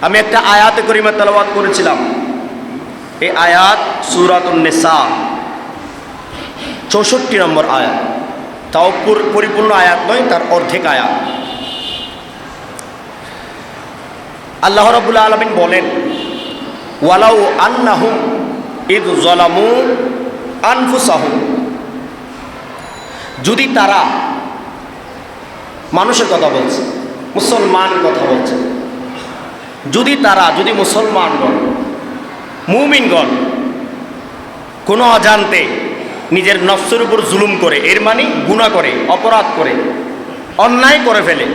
আমি একটা আয়াতে করিমা তেলাওয়াত করেছিলাম। এই আয়াত সুরাতুন নেসা। চৌষট্টি নম্বর আয়াত। তাও পরিপূর্ণ আয়াত নয়, তার অর্ধেক আয়াত। আল্লাহ রবুল্লা আলমিন বলেন, ওয়ালাউ আন্নাহুম ইদ জলামু আনফুসাহুম। যদি তারা মানুষের কথা বলছে মুসলমান কথা বলছে যদি তারা, যদি মুসলমানগণ, মুমিনগণ কোনো অজান্তে নিজের নফসের উপর জুলুম করে, এর মানে গুণা করে, অপরাধ করে, অন্যায় করে ফেলে,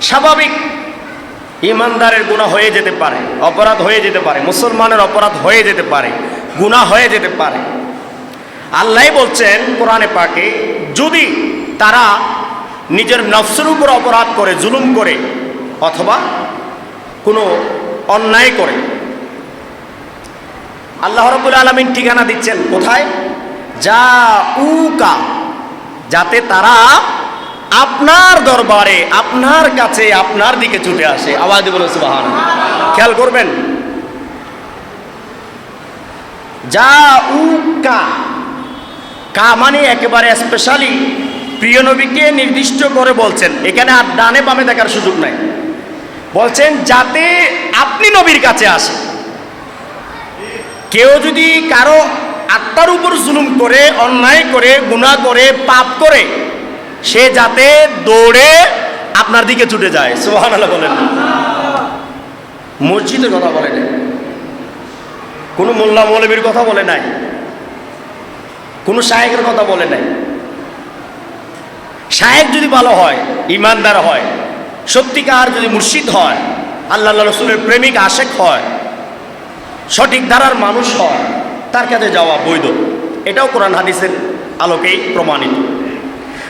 স্বাভাবিক ইমানদারের গুণা হয়ে যেতে পারে, অপরাধ হয়ে যেতে পারে, মুসলমানের অপরাধ হয়ে যেতে পারে গুণা হয়ে যেতে পারে। আল্লাহ বলছেন কোরআনে পাকে, যদি তারা নিজের নফসের উপর অপরাধ করে, জুলুম করে, অথবা কোনো অন্যায় করে। আল্লাহ রবুল আলমিন ঠিকানা দিচ্ছেন কোথায়? যা উকা যাতে তারা আপনার দরবারে আপনার কাছে আপনার দিকে ছুটে আসে। আওয়াজ বলে সুবাহান খেয়াল করবেন। যা উকা কা মানে একেবারে স্পেশালি প্রিয় নবীকে নির্দিষ্ট করে বলছেন। এখানে আর ডানে বামে দেখার সুযোগ নাই। বলছেন, যাতে আপনি নবীর কাছে আসে কেউ যদি কারও আত্মার উপর জুলুম করে, অন্যায় করে গুণা করে, পাপ করে, সে যাতে দৌড়ে আপনার দিকে ছুটে যায়। সোহান আল্লাহ বলেন। মসজিদের কথা বলে নাই। কোনো মোল্লা মৌলবীর কথা বলে নাই। কোনো শায়েকের কথা বলে নাই। শায়েক যদি ভালো হয়, ইমানদার হয় সত্যিকার যদি মুর্শিদ হয়, আল্লাহ রসুলের প্রেমিক আশেক হয়, সঠিক ধারার মানুষ হয়, তার কাছে যাওয়া বৈধ। এটাও কোরআন হাদিসের আলোকেই প্রমাণিত।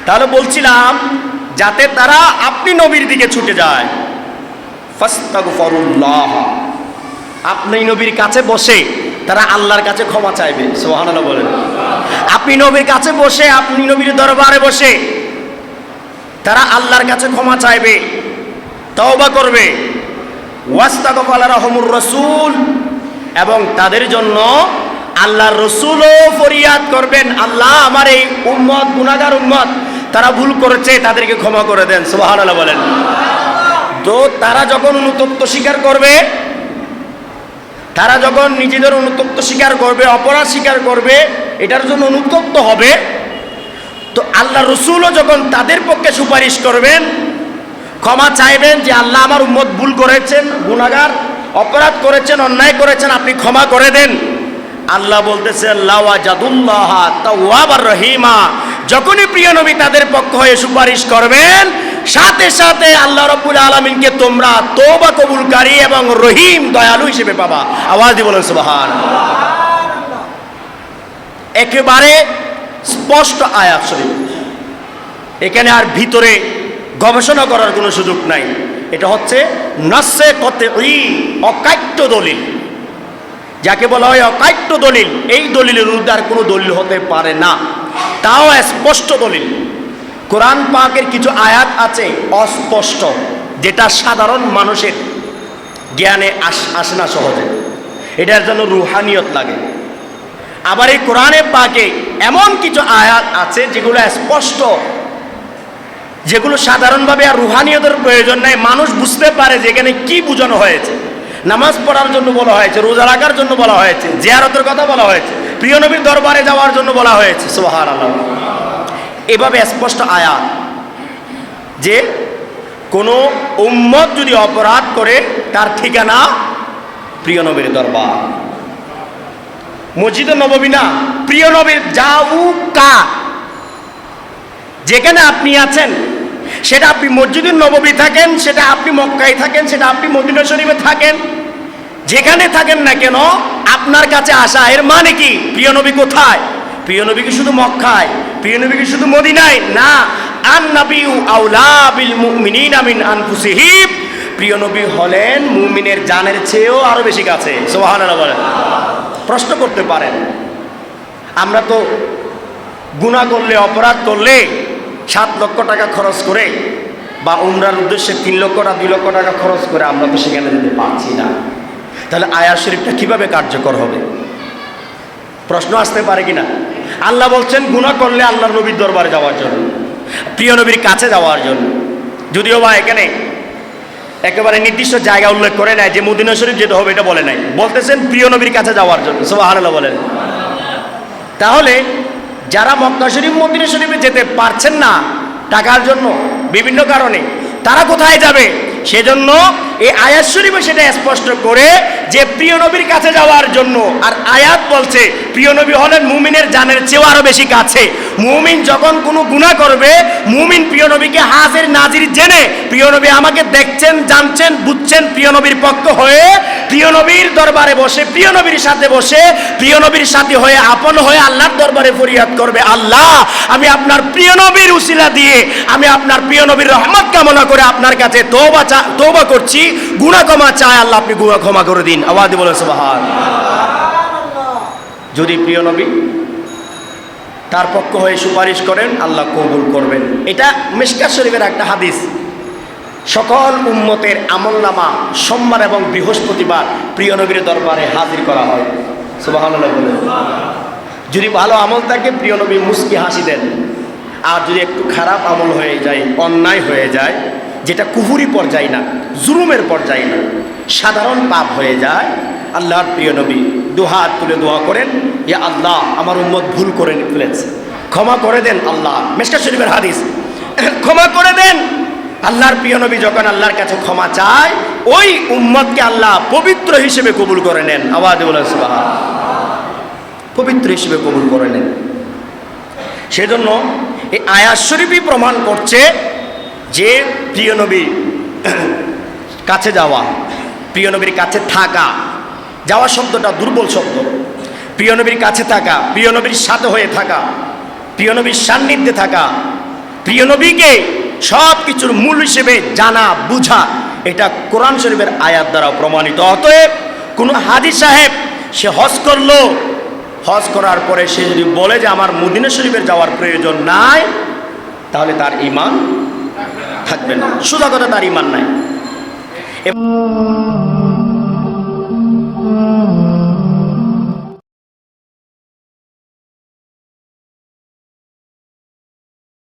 তাহলে বলছিলাম, যাতে তারা আপনি নবীর দিকে ছুটে যায়। আপনি নবীর কাছে বসে তারা আল্লাহর কাছে ক্ষমা চাইবে। সোহানাল্লাহ বলেন। আপনি নবীর কাছে বসে, আপনি নবীর দরবারে বসে তারা আল্লাহর কাছে ক্ষমা চাইবে, তওবা করবে। ওয়াস্তাগফালা রহমুর রসুল, এবং তাদের জন্য আল্লাহর রসুলও ফরিয়াদ করবেন। আল্লাহ আমার এই উম্মত গুনাগার উম্মত, তারা ভুল করেছে, তাদেরকে ক্ষমা করে দেন। সুবহানাল্লাহ বলেন। তো তারা যখন অনুতপ্ত স্বীকার করবে, তারা যখন নিজেদের অনুতপ্ত স্বীকার করবে, অপরাধ স্বীকার করবে, এটার জন্য অনুতপ্ত হবে। তো আল্লাহ রসুলও যখন তাদের পক্ষে সুপারিশ করবেন, ক্ষমা চাইবেন যে আল্লাহ আমার উম্মত ভুল করেছেন গুনাগার অপরাধ করেছেন, অন্যায় করেছেন, আপনি ক্ষমা করে দেন। আল্লাহ তাওয়াবার রহিমা। যখনই প্রিয় নবী তাদের পক্ষ হয়ে সুপারিশ করবেন, সাথে সাথে আল্লাহ রব্বুল আলমিনকে তোমরা তোবা কবুলকারী এবং রহিম দয়ালু হিসেবে পাবা। আওয়াজ দিয়ে বলেন একেবারে স্পষ্ট আয়াত শরীফ। এখানে আর ভিতরে গবেষণা করার কোনো সুযোগ নাই। এটা হচ্ছে নসে কতে অকাট্য দলিল। যাকে বলা হয় অকাট্য দলিল, এই দলিলের বিরুদ্ধে আর কোনো দলিল হতে পারে না। তাও স্পষ্ট দলিল। কোরআন পাকের কিছু আয়াত আছে অস্পষ্ট, যেটা সাধারণ মানুষের জ্ঞানে আস আসে না সহজে। এটার জন্য রুহানিয়ত লাগে। আবার এই কোরআনে পাকে এমন কিছু আয়াত আছে যেগুলো স্পষ্ট, যেগুলো সাধারণভাবে আর রুহানিয়তের প্রয়োজন নাই। মানুষ বুঝতে পারে যে এখানে কি বোঝানো হয়েছে। নামাজ পড়ার জন্য বলা হয়েছে, রোজা রাখার জন্য বলা হয়েছে, জিয়ারতের কথা বলা হয়েছে, প্রিয় নবীর দরবারে যাওয়ার জন্য বলা হয়েছে। সোহার আল্লাহ এভাবে স্পষ্ট আয়াত যে কোনো উম্মত যদি অপরাধ করে, তার ঠিকানা প্রিয় নবীর দরবার। মসজিদ নববী না, প্রিয় নবীর যাউ কা যেখানে আপনি আছেন, সেটা আপনি মসজিদুল নববী থাকেন, সেটা আপনি মক্কায় থাকেন, সেটা আপনি মদিনা শরীফে থাকেন। যেখানে থাকেন না কেন, আপনার কাছে আসা এর মানে কি? প্রিয় নবী কোথায়? প্রিয় নবী কি শুধু মক্কায়? প্রিয় নবী কি শুধু মদিনায়? না। আন নবিউ আউলা বিল মুমিনিনা মিন আনফুসিহিম। প্রিয় নবী হলেন মুমিনের জানের চেয়েও আরও বেশি কাছে। সুবহানাল্লাহ বলেন। প্রশ্ন করতে পারেন। আমরা তো গুণা করলে, অপরাধ করলে সাত লক্ষ টাকা খরচ করে বা উমরার উদ্দেশ্যে তিন লক্ষ টাকা দুই লক্ষ টাকা খরচ করে আমরা তো সেখানে যেতে পারছি না। তাহলে আয়াত শরীফটা কীভাবে কার্যকর হবে? প্রশ্ন আসতে পারে কিনা? আল্লাহ বলছেন, গুনাহ করলে আল্লাহ নবীর দরবারে যাওয়ার জন্য, প্রিয় নবীর কাছে যাওয়ার জন্য। যদিও বা এখানে একেবারে নির্দিষ্ট জায়গা উল্লেখ করে নাই যে মদিনা শরীফ যেতে হবে এটা বলে নাই। বলতেছেন প্রিয় নবীর কাছে যাওয়ার জন্য। সোহানাল্লাহ বলেন। তাহলে যারা মক্কা শরীফ, মদিনা শরীফে যেতে পারছেন না টাকার জন্য বিভিন্ন কারণে, তারা কোথায় যাবে? সেজন্য এই আয়াত শরীফে সেটা স্পষ্ট করে যে প্রিয় নবীর কাছে যাওয়ার জন্য, আর আয়াত বলছে, প্রিয় নবী হলেন মুমিনের জানের চেয়েও আরও বেশি কাছে। মুমিন যখন কোনো গুনাহ করবে, মুমিন প্রিয় নবীকে হাজির নাজির জেনে, প্রিয় নবী আমাকে দেখছেন, জানছেন, বুঝছেন, প্রিয় নবীর পক্ষ হয়ে, প্রিয় নবীর দরবারে বসে, প্রিয় নবীর সাথে বসে, প্রিয় নবীর সাথে হয়ে, আপন হয়ে আল্লাহর দরবারে ফরিয়াদ করবে। আল্লাহ, আমি আপনার প্রিয় নবীর উসিলা দিয়ে, আমি আপনার প্রিয় নবীর রহমত কামনা করে আপনার কাছে তৌবা তৌবা করছি। গুনাহ ক্ষমা চাই আল্লাহ আপনি গুনাহ ক্ষমা করে দিন। আওয়াজ বলে সুবহান। যদি প্রিয় নবী তার পক্ষ হয়ে সুপারিশ করেন আল্লাহ কবুল করবেন। এটা মিশকাত শরীফের একটা হাদিস। সকল উম্মতের আমলনামা সোমবার এবং বৃহস্পতিবার প্রিয় নবীর দরবারে হাজির করা হয়। বলে যদি ভালো আমল থাকে প্রিয় নবী মুস্কি হাসি দেন। আর যদি একটু খারাপ আমল হয়ে যায় অন্যায় হয়ে যায় যেটা কুহুরি পর্যায় না, জুলুমের পর্যায় না, সাধারণ পাপ হয়ে যায়। আল্লাহর প্রিয় নবী দুহাত তুলে দোয়া করেন, ইয়া আল্লাহ, আমার উম্মত ভুল করে ফেলেছে। ক্ষমা করে দেন আল্লাহ। মেশকা শরীফের হাদিস, ক্ষমা করে দেন। আল্লাহর প্রিয় নবী যখন আল্লাহর কাছে ক্ষমা চায়, ওই উম্মতকে আল্লাহ পবিত্র হিসেবে কবুল করে নেন। আওয়াজ পবিত্র হিসেবে কবুল করে নেন। সেজন্য এই আয়াত শরীফই প্রমাণ করছে যে প্রিয় নবী কাছে যাওয়া, প্রিয় নবীর কাছে থাকা, যাওয়া শব্দটা দুর্বল শব্দ। প্রিয় নবীর কাছে থাকা, প্রিয় নবীর সাথে হয়ে থাকা, প্রিয় নবীর সান্নিধ্যে থাকা, প্রিয় নবীকে সব কিছুর মূল হিসেবে জানা, বুঝা, এটা কোরআন শরীফের আয়াত দ্বারা প্রমাণিত। অতএব কোনো হাজি সাহেব, সে হজ করল, হজ করার পরে সে যদি বলে যে আমার মদিনা শরীফের যাওয়ার প্রয়োজন নাই, তাহলে তার ইমান থাকবে না। সোজা কথা তার ইমান নাই।